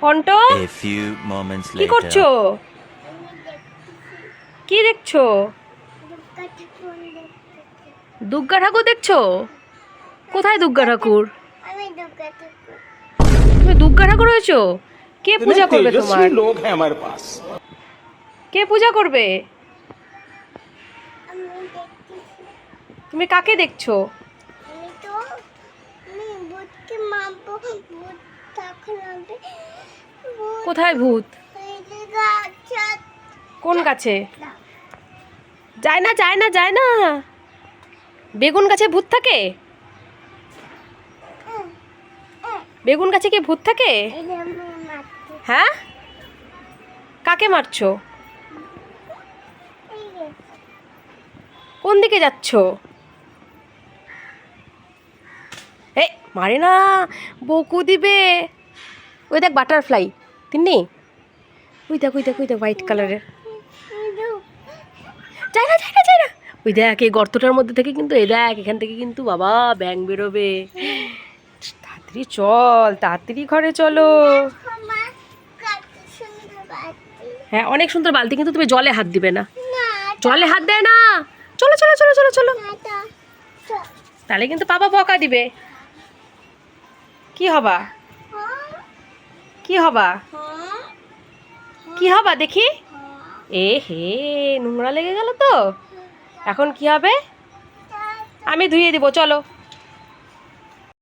ফন্টো? কি করছ? কি দেখছ? দুর্গা ঠাকুর দেখছ? কোথায় দুর্গা ঠাকুর? তুমি দুর্গা ঠাকুর হয়েছো? কে পূজা করবে তোমার? কে পূজা করবে? তুমি কাকে দেখছ? কোথায় ভূত? কোন গাছে? যায় না যায় না যায় না। বেগুন গাছে ভূত থাকে? বেগুন গাছে কি ভূত থাকে? হ্যাঁ? কাকে মারছো? কোন দিকে যাচ্ছ? মারে না, বকু দিবে। ওই দেখ বাটারফ্লাই, তিন্নি। ওই দেখ ওই দেখ ওই দেখ হোয়াইট কালারের যাই না, যাই যাই না। ওই দেখ, এই গর্তটার মধ্যে থেকে কিন্তু, এই দেখ, এখান থেকে কিন্তু বাবা ব্যাং বেরোবে। তাড়াতাড়ি চল, তাড়াতাড়ি ঘরে চলো। হ্যাঁ অনেক সুন্দর বালতি, কিন্তু তুমি জলে হাত দিবে না। জলে হাত দেয় না। চলো চলো চলো চলো চলো। তাহলে কিন্তু পাপা বকা দিবে। কি হবা? কি হবা? কি হবা দেখি। এ হে, নোংরা লেগে গেল তো। এখন কি হবে? আমি ধুয়ে দিব, চলো।